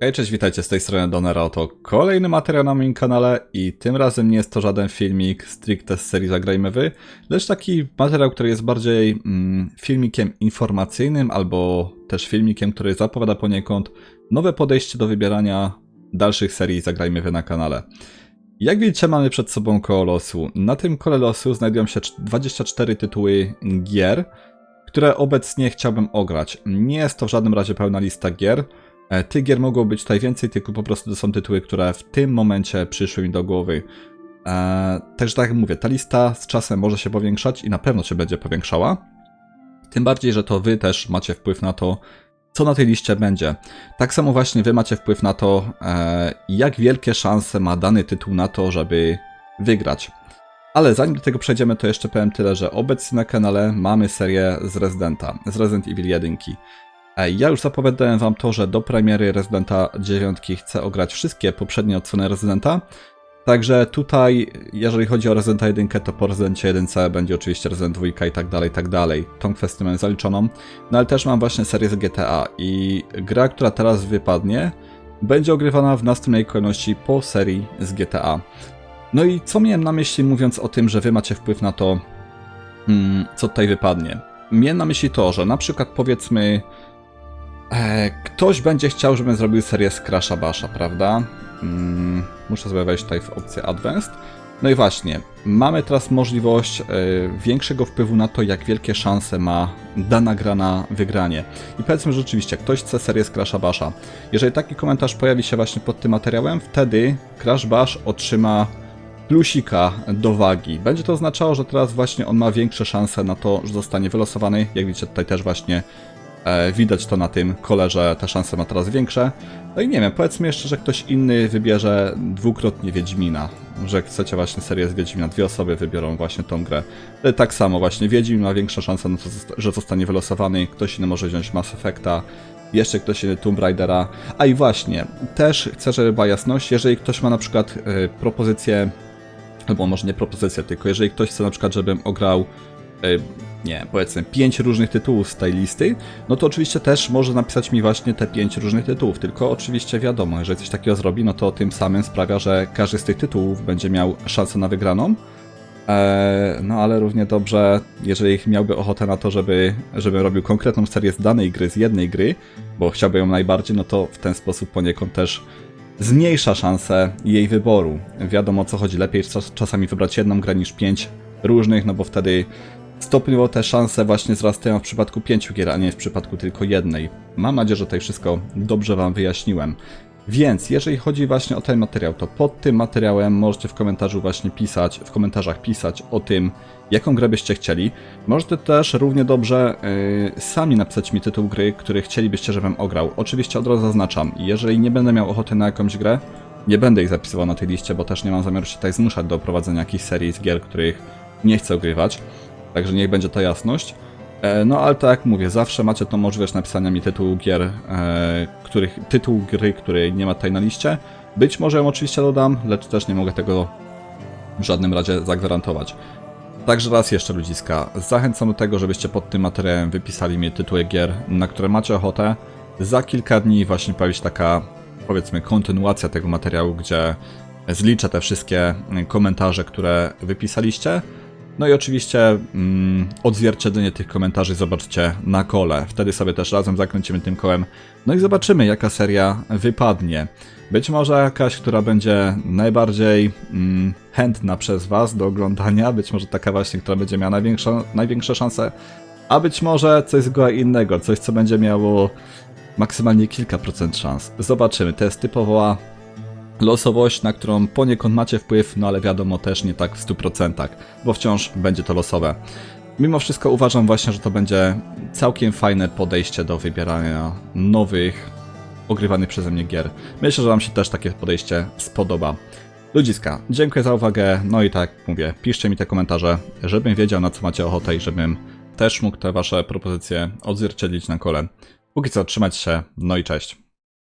Hej, cześć, witajcie z tej strony Donera. Oto kolejny materiał na moim kanale i tym razem nie jest to żaden filmik stricte z serii Zagrajmy Wy, lecz taki materiał, który jest bardziej mm, filmikiem informacyjnym albo też filmikiem, który zapowiada poniekąd nowe podejście do wybierania dalszych serii Zagrajmy Wy na kanale. Jak widzicie, mamy przed sobą koło losu. Na tym kole losu znajdują się cz- 24 tytuły gier, które obecnie chciałbym ograć. Nie jest to w żadnym razie pełna lista gier. E, Tych gier mogło być tutaj więcej, tylko po prostu to są tytuły, które w tym momencie przyszły mi do głowy. E, także tak jak mówię, ta lista z czasem może się powiększać i na pewno się będzie powiększała. Tym bardziej, że to wy też macie wpływ na to, co na tej liście będzie. Tak samo właśnie wy macie wpływ na to, e, jak wielkie szanse ma dany tytuł na to, żeby wygrać. Ale zanim do tego przejdziemy, to jeszcze powiem tyle, że obecnie na kanale mamy serię z Residenta, z Resident Evil 1. E, Ja już zapowiadałem wam to, że do premiery Residenta 9 chcę ograć wszystkie poprzednie odsłony Residenta. Także tutaj, jeżeli chodzi o Residenta 1, to po Residencie 1 będzie oczywiście Resident 2 i tak dalej, i tak dalej. Tą kwestię mam zaliczoną. No ale też mam właśnie serię z GTA i gra, która teraz wypadnie, będzie ogrywana w następnej kolejności po serii z GTA. No i co miałem na myśli mówiąc o tym, że wy macie wpływ na to, mm, co tutaj wypadnie? Miałem na myśli to, że na przykład powiedzmy e, ktoś będzie chciał, żebym zrobił serię z Crasha Basha, prawda? Mm, muszę sobie wejść tutaj w opcję Advanced. No i właśnie, mamy teraz możliwość e, większego wpływu na to, jak wielkie szanse ma dana gra na wygranie. I powiedzmy, że rzeczywiście ktoś chce serię z Crasha Basha. Jeżeli taki komentarz pojawi się właśnie pod tym materiałem, wtedy Crash Bash otrzyma plusika do wagi. Będzie to oznaczało, że teraz właśnie on ma większe szanse na to, że zostanie wylosowany. Jak widzicie tutaj też właśnie widać to na tym kole, że te szanse ma teraz większe. No i nie wiem, powiedzmy jeszcze, że ktoś inny wybierze dwukrotnie Wiedźmina. Że chcecie właśnie serię z Wiedźmina, dwie osoby wybiorą właśnie tą grę. E, Tak samo właśnie, Wiedźmin ma większą szansę na to, że zostanie wylosowany. Ktoś inny może wziąć Mass Effecta. Jeszcze ktoś inny Tomb Raidera. A i właśnie, też chcę, żeby była jasność, jeżeli ktoś ma na przykład e, propozycję albo może nie propozycja, tylko jeżeli ktoś chce na przykład, żebym ograł e, nie, powiedzmy pięć różnych tytułów z tej listy, no to oczywiście też może napisać mi właśnie te pięć różnych tytułów, tylko oczywiście wiadomo, jeżeli coś takiego zrobi, no to tym samym sprawia, że każdy z tych tytułów będzie miał szansę na wygraną. Eee, no ale równie dobrze, jeżeli miałby ochotę na to, żeby, żebym robił konkretną serię z danej gry, z jednej gry, bo chciałby ją najbardziej, no to w ten sposób poniekąd też zmniejsza szanse jej wyboru. Wiadomo o co chodzi, lepiej czas- czasami wybrać jedną grę niż pięć różnych, no bo wtedy stopniowo te szanse właśnie wzrastają w przypadku pięciu gier, a nie w przypadku tylko jednej. Mam nadzieję, że tutaj wszystko dobrze Wam wyjaśniłem. Więc jeżeli chodzi właśnie o ten materiał, to pod tym materiałem możecie w komentarzu właśnie pisać, w komentarzach pisać o tym, jaką grę byście chcieli. Możecie też równie dobrze yy, sami napisać mi tytuł gry, który chcielibyście, żebym ograł. Oczywiście od razu zaznaczam, jeżeli nie będę miał ochoty na jakąś grę, nie będę ich zapisywał na tej liście, bo też nie mam zamiaru się tutaj zmuszać do prowadzenia jakichś serii z gier, których nie chcę ogrywać. Także niech będzie to jasność. E, No ale tak jak mówię, zawsze macie tą możliwość napisania mi tytułu gier, e, których, tytuł gry, której nie ma tutaj na liście. Być może ją oczywiście dodam, lecz też nie mogę tego w żadnym razie zagwarantować. Także raz jeszcze ludziska, zachęcam do tego, żebyście pod tym materiałem wypisali mi tytuły gier, na które macie ochotę. Za kilka dni właśnie pojawi się taka, powiedzmy, kontynuacja tego materiału, gdzie zliczę te wszystkie komentarze, które wypisaliście. No i oczywiście mm, odzwierciedlenie tych komentarzy zobaczycie na kole. Wtedy sobie też razem zakręcimy tym kołem. No i zobaczymy, jaka seria wypadnie. Być może jakaś, która będzie najbardziej mm, chętna przez Was do oglądania. Być może taka właśnie, która będzie miała największą, największe szanse. A być może coś zupełnie innego, coś co będzie miało maksymalnie kilka procent szans. Zobaczymy. To jest typowa losowość, na którą poniekąd macie wpływ, no ale wiadomo też nie tak w 100%, bo wciąż będzie to losowe. Mimo wszystko uważam właśnie, że to będzie całkiem fajne podejście do wybierania nowych, ogrywanych przeze mnie gier. Myślę, że Wam się też takie podejście spodoba. Ludziska, dziękuję za uwagę, no i tak jak mówię, piszcie mi te komentarze, żebym wiedział na co macie ochotę i żebym też mógł te Wasze propozycje odzwierciedlić na kole. Póki co, trzymać się, no i cześć.